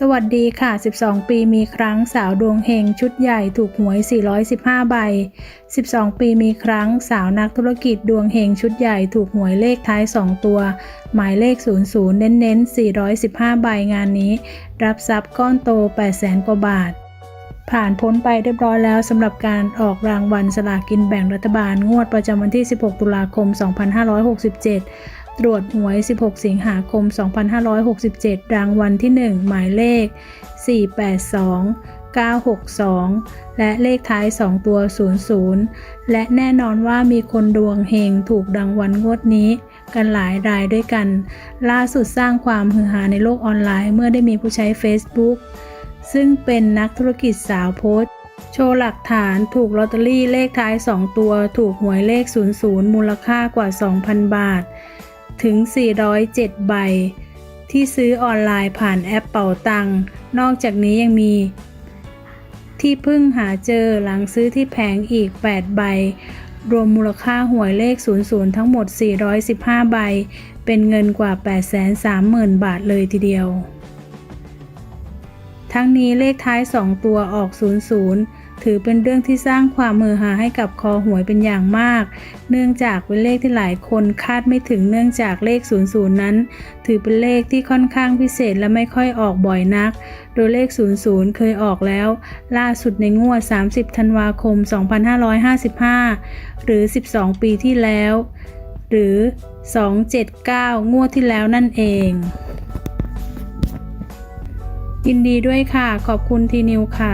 สวัสดีค่ะ 12 ปีมีครั้งสาวดวงเฮงชุดใหญ่ถูกหวย 415 ใบ 12 ปีมีครั้งสาวนักธุรกิจดวงเฮงชุดใหญ่ถูกหวยเลขท้าย 2 ตัว หมายเลข 00 เน้นๆ 415 ใบงานนี้ รับทรัพย์ก้อนโต 800,000 กว่าบาท ผ่านพ้นไปเรียบร้อยแล้วสำหรับการออกรางวัลสลากินแบ่งรัฐบาลงวดประจำวันที่ 16 ตุลาคม 2567 ตรวจหวย 16 สิงหาคม 2567 รางวัลที่ 1 หมายเลข 482 962 และเลขท้าย 2 ตัว 00 และแน่นอนว่ามีคนดวงเฮงถูกรางวัลงวดนี้ กันหลายรายด้วยกัน ล่าสุดสร้างความฮือฮาในโลกออนไลน์เมื่อได้มีผู้ใช้ Facebook ซึ่งเป็นนักธุรกิจสาวโพสโชว์หลักฐานถูกลอตเตอรี่เลขท้าย 2 ตัว ถูกหวยเลข 00 มูลค่ากว่า 2,000 บาท ถึง 407 ใบ ที่ซื้อออนไลน์ผ่านแอปเป่าตัง นอกจากนี้ยังมี ที่เพิ่งหาเจอหลังซื้อที่แผงอีก 8 ใบ รวมมูลค่าหวยเลข 00 ทั้งหมด 415 ใบ เป็นเงินกว่า 830,000 บาทเลยทีเดียว ทั้งนี้เลขท้าย 2 ตัวออก 00 ถือเป็นเรื่องที่สร้างความมือหาให้กับคอหวยเป็นอย่างมาก เนื่องจากเป็นเลขที่หลายคนคาดไม่ถึงเนื่องจากเลข 00 นั้น ถือเป็นเลขที่ค่อนข้างพิเศษและไม่ค่อยออกบ่อยนัก โดยเลข 00 เคยออกแล้ว ล่าสุดในงวด 30 ธันวาคม 2555 หรือ 12 ปีที่แล้ว หรือ 279 งวดที่แล้วนั่นเอง ยินดีด้วยค่ะ ขอบคุณทีนิวค่ะ